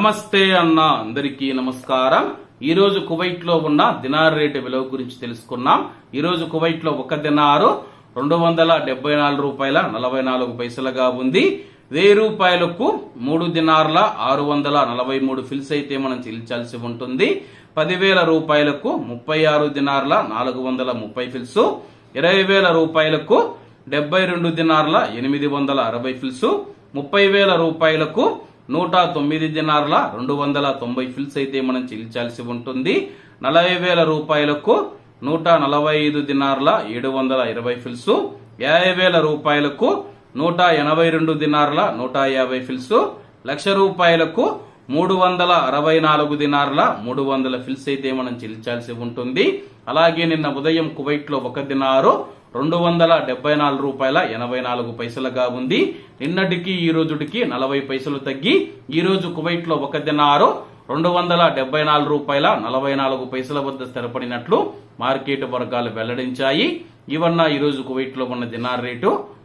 నమస్తే అన్న అందరికీ నమస్కారం. ఈరోజు కువైట్లో కువైట్లో ఉన్న దినార్ రేటు విలువ గురించి తెలుసుకున్నాం. ఈరోజు కువైట్లో కువైట్లో ఒక దినారు రెండు వందల డెబ్బై నాలుగు రూపాయల నలభై నాలుగు పైసలుగా ఉంది. వెయ్యి రూపాయలకు మూడు దినార్ల ఆరు వందల నలభై మూడు ఫిల్స్ అయితే మనం చెల్లించాల్సి ఉంటుంది. పదివేల రూపాయలకు ముప్పై ఆరు దినార్ల నాలుగు వందల ముప్పై ఫిల్స్. ఇరవై వేల రూపాయలకు డెబ్బై రెండు దినార్ల ఎనిమిది వందల అరవై ఫిల్స్. ముప్పై వేల రూపాయలకు నూట తొమ్మిది దినారుల రెండు వందల తొంభై ఫిల్స్ అయితే మనం చెల్లించాల్సి ఉంటుంది. నలభై వేల రూపాయలకు నూట నలభై ఐదు దినారుల ఏడు వందల ఇరవై ఫిల్స్. యాభై వేల రూపాయలకు నూట ఎనభై రెండు దినారుల నూట యాభై ఫిల్స్. లక్ష రూపాయలకు మూడు వందల అరవై నాలుగు దినార్ల మూడు వందల ఫిల్స్ అయితే మనం చెల్లించాల్సి ఉంటుంది. అలాగే నిన్న ఉదయం కువైట్లో ఒక దినారు రెండు వందల డెబ్బై నాలుగు రూపాయల ఎనభై నాలుగు పైసలుగా ఉంది. నిన్నటికి ఈ రోజుటికి నలభై పైసలు తగ్గి ఈ రోజు కువైట్లో ఒక దినారు రెండు వందల డెబ్బై నాలుగు రూపాయల నలభై నాలుగు పైసల వద్ద స్థిరపడినట్లు మార్కెట్ వర్గాలు వెల్లడించాయి. ఇవన్న ఈ రోజు కువైట్లో ఉన్న దినార్ రేటు.